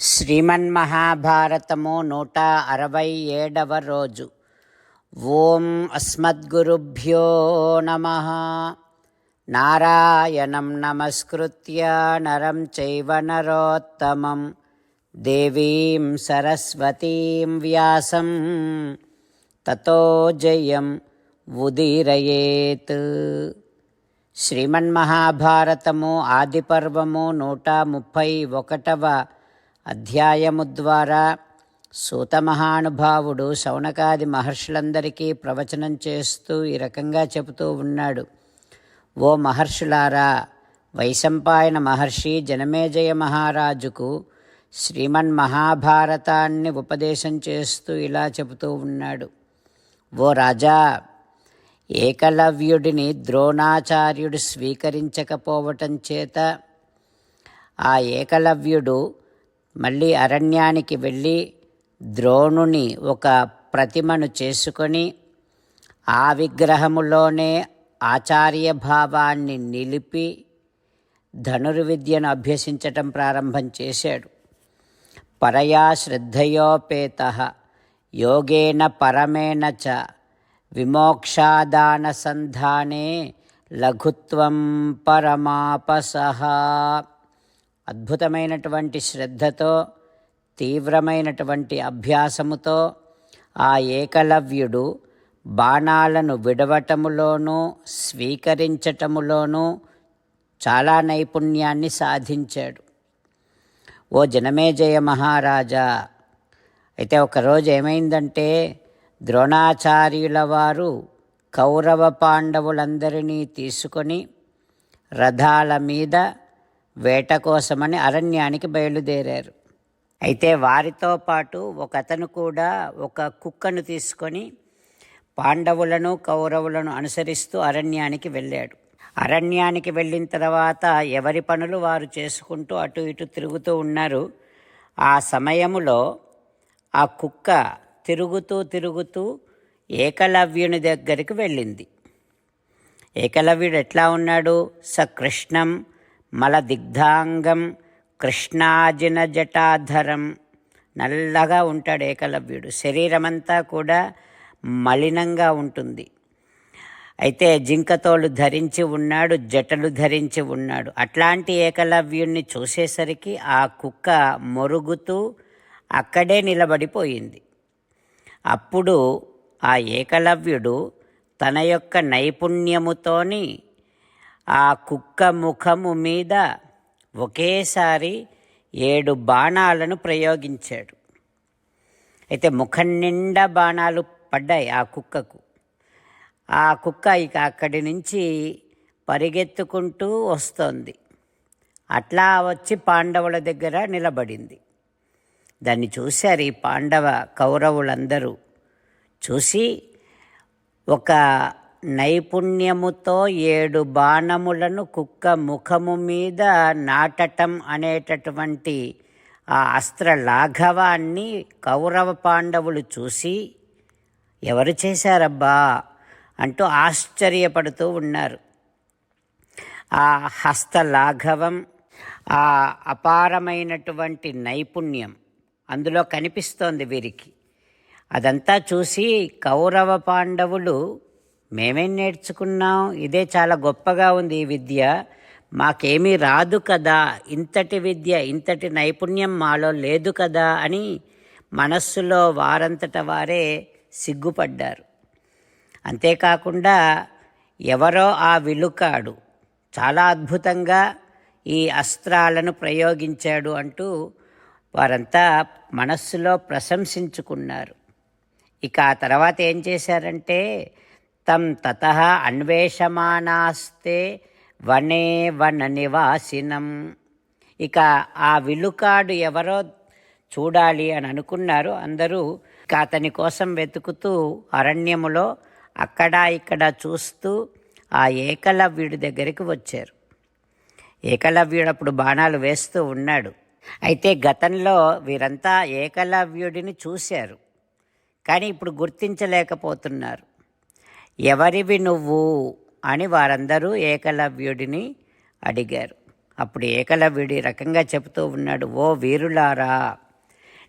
శ్రీమన్మహాభారతము నూట అరవై ఏడవ రోజు. ఓం అస్మద్గురుభ్యో నమ. నారాయణం నమస్కృత్య నరం చైవ నరోత్తమం. దేవీం సరస్వతీం వ్యాసం. తతో జయం ఉదీరయేత్. శ్రీమన్మహాభారతము ఆదిపర్వము నూట ముప్పై ఒకటవ అధ్యాయము ద్వారా సూతమహానుభావుడు శౌనకాది మహర్షులందరికీ ప్రవచనం చేస్తూ ఈ రకంగా చెబుతూ ఉన్నాడు. ఓ మహర్షులారా వైశంపాయన మహర్షి జనమేజయ మహారాజుకు శ్రీమన్ మహాభారతాన్ని ఉపదేశం చేస్తూ ఇలా చెబుతూ ఉన్నాడు. ఓ రాజా ఏకలవ్యుడిని ద్రోణాచార్యుడు స్వీకరించకపోవటం చేత ఆ ఏకలవ్యుడు మళ్ళీ అరణ్యానికి వెళ్ళి ద్రోణుని ఒక ప్రతిమను చేసుకొని ఆ విగ్రహములోనే ఆచార్య భావాన్ని నిలిపి ధనుర్విద్యను అభ్యసించటం ప్రారంభం చేశాడు. పరయా శ్రద్ధయోపేత యోగేన పరమేణ చ విమోక్షాదానసంధానే లఘుత్వం పరమాపసహ అద్భుతమైనటువంటి శ్రద్ధతో తీవ్రమైనటువంటి అభ్యాసముతో ఆ ఏకలవ్యుడు బాణాలను విడవటములోనూ స్వీకరించటములోనూ చాలా నైపుణ్యాన్ని సాధించాడు. ఓ జనమేజయ మహారాజా అయితే ఒకరోజు ఏమైందంటే ద్రోణాచార్యుల వారు కౌరవ పాండవులందరినీ తీసుకొని రథాల మీద వేట కోసమని అరణ్యానికి బయలుదేరారు. అయితే వారితో పాటు ఒక అతను కూడా ఒక కుక్కను తీసుకొని పాండవులను కౌరవులను అనుసరిస్తూ అరణ్యానికి వెళ్ళాడు. అరణ్యానికి వెళ్ళిన తర్వాత ఎవరి పనులు వారు చేసుకుంటూ అటు ఇటు తిరుగుతూ ఉన్నారు ఆ సమయములో ఆ కుక్క తిరుగుతూ తిరుగుతూ ఏకలవ్యుని దగ్గరికి వెళ్ళింది. ఏకలవ్యుడు ఎట్లా ఉన్నాడు? స కృష్ణం మలదిగ్ధాంగం కృష్ణాజిన జటాధరం నల్లగా ఉంటాడు ఏకలవ్యుడు. శరీరమంతా కూడా మలినంగా ఉంటుంది. అయితే జింకతోలు ధరించి ఉన్నాడు జటలు ధరించి ఉన్నాడు. అట్లాంటి ఏకలవ్యుణ్ణి చూసేసరికి ఆ కుక్క మొరుగుతూ అక్కడే నిలబడిపోయింది. అప్పుడు ఆ ఏకలవ్యుడు తన యొక్క నైపుణ్యముతోని ఆ కుక్క ముఖము మీద ఒకేసారి ఏడు బాణాలను ప్రయోగించాడు. అయితే ముఖం నిండా బాణాలు పడ్డాయి ఆ కుక్కకు. ఆ కుక్క ఇక అక్కడి నుంచి పరిగెత్తుకుంటూ వస్తోంది. అట్లా వచ్చి పాండవుల దగ్గర నిలబడింది. దాన్ని చూశారు ఈ పాండవ కౌరవులందరూ. చూసి ఒక నైపుణ్యముతో ఏడు బాణములను కుక్క ముఖము మీద నాటటం అనేటటువంటి ఆ అస్త్ర లాఘవాన్ని కౌరవ పాండవులు చూసి ఎవరు చేశారబ్బా? అంటూ ఆశ్చర్యపడుతూ ఉన్నారు. ఆ హస్తలాఘవం ఆ అపారమైనటువంటి నైపుణ్యం అందులో కనిపిస్తోంది వీరికి. అదంతా చూసి కౌరవ పాండవులు మేమేం నేర్చుకున్నాం? ఇదే చాలా గొప్పగా ఉంది ఈ విద్య. మాకేమీ రాదు కదా. ఇంతటి విద్య ఇంతటి నైపుణ్యం మాలో లేదు కదా అని మనస్సులో వారంతట వారే సిగ్గుపడ్డారు. అంతేకాకుండా ఎవరో ఆ విలుకాడు చాలా అద్భుతంగా ఈ అస్త్రాలను ప్రయోగించాడు అంటూ వారంతా మనస్సులో ప్రశంసించుకున్నారు. ఇక ఆ తర్వాత ఏం చేశారంటే తం తత అన్వేషమానాస్తే వనే వన నివాసినం ఇక ఆ విలుకాడు ఎవరో చూడాలి అని అనుకున్నారు. అందరూ ఇక అతని కోసం వెతుకుతూ అరణ్యములో అక్కడ ఇక్కడ చూస్తూ ఆ ఏకలవ్యుడి దగ్గరికి వచ్చారు. ఏకలవ్యుడు అప్పుడు బాణాలు వేస్తూ ఉన్నాడు. అయితే గతంలో వీరంతా ఏకలవ్యుడిని చూశారు. కానీ ఇప్పుడు గుర్తించలేకపోతున్నారు. ఎవరివి నువ్వు? అని వారందరూ ఏకలవ్యుడిని అడిగారు. అప్పుడు ఏకలవ్యుడి రకంగా చెబుతూ ఉన్నాడు ఓ వీరులారా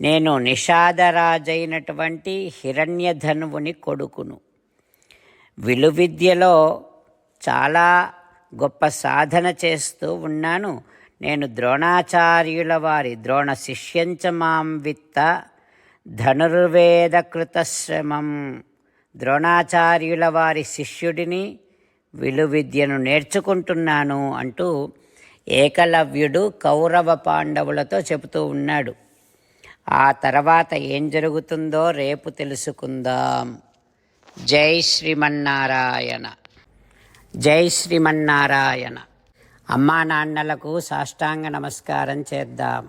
నేను నిషాదరాజైనటువంటి హిరణ్యధనువుని కొడుకును. విలువిద్యలో చాలా గొప్ప సాధన చేస్తూ ఉన్నాను. నేను ద్రోణాచార్యుల వారి ద్రోణ శిష్యంచ మాం విత్త ధనుర్వేద కృతశ్రమం ద్రోణాచార్యుల వారి శిష్యుడిని విలువిద్యను నేర్చుకుంటున్నాను అంటూ ఏకలవ్యుడు కౌరవ పాండవులతో చెబుతూ ఉన్నాడు. ఆ తర్వాత ఏం జరుగుతుందో రేపు తెలుసుకుందాం. జై శ్రీమన్నారాయణ. జై శ్రీమన్నారాయణ. అమ్మా నాన్నలకు సాష్టాంగ నమస్కారం చేద్దాం.